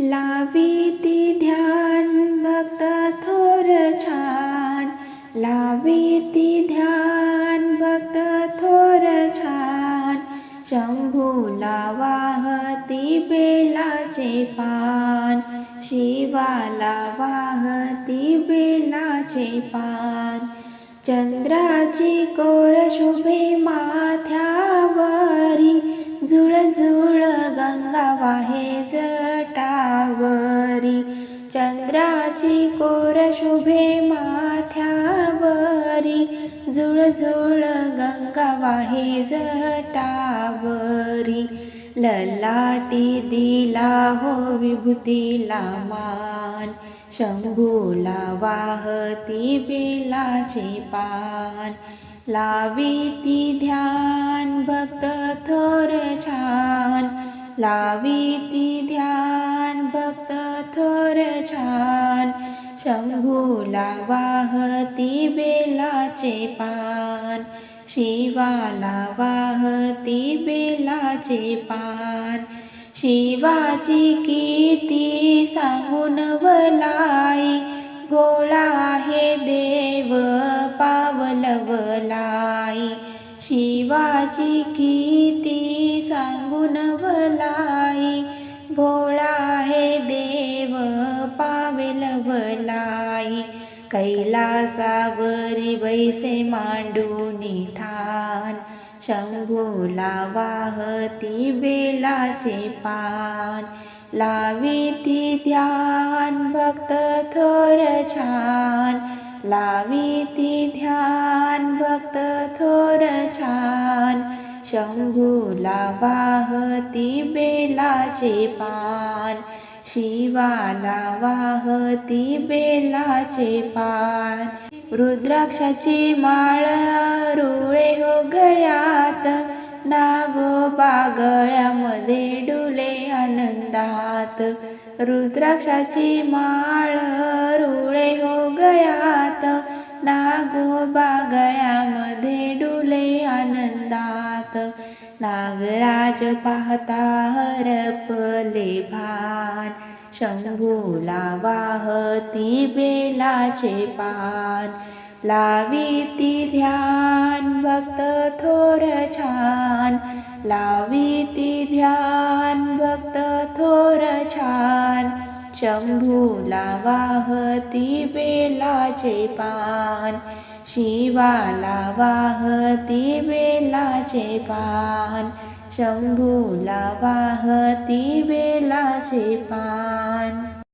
लावीती ध्यान भक्त थोर छान। लावीती ध्यान भक्त थोर छान। शंभूला वाहती बेलाचे पान। शिवाला वाहती बेलाचे पान। चंद्राची कोर वाहे जटावरी चंद्राची कोर माथ्यावरी झुळ झुळ गंगा वाहे जटावरी ललाटी दिला हो विभूतीला मान शंभूला वाहती बेलाचे पान लावीती ध्यान भक्त थोर छान लावीती ध्यान भक्त थोर छान। शंभूला वाहती बेलाचे पान। शिवाला वाहती बेलाचे पान। शिवाची कीर्ती सांगून वलाई भोळा आहे माझी कीती सांगून भलाई भोळा हे देव पावलवलाई कैलासावरी वैसे मांडूनी ठाण. शंभूला वाहती बेलाचे पान. लावीती ध्यान भक्त थोर छान. लावीती ध्यान भक्त थोर छान. शंभूला वाहती बेलाचे पान. शिवाला वाहती बेलाचे पान. रुद्राक्षाची माळ रुळे हो गळ्यात नागोबा गळ्यामध्ये डुले आनंदात. रुद्राक्षाची माळ रुळे हो गळ्यात नागोबा गळ्यामध्ये नागराज पाहता हरपले भान। शंभूला वाहती बेलाचे पान। लावीती ध्यान भक्त थोर छान। लावीती ध्यान भक्त थोर छान शंभूला वाहती बेलाचे पान शिवाला वाहती बेलाचे पान शंभूला वाहती बेलाचे पान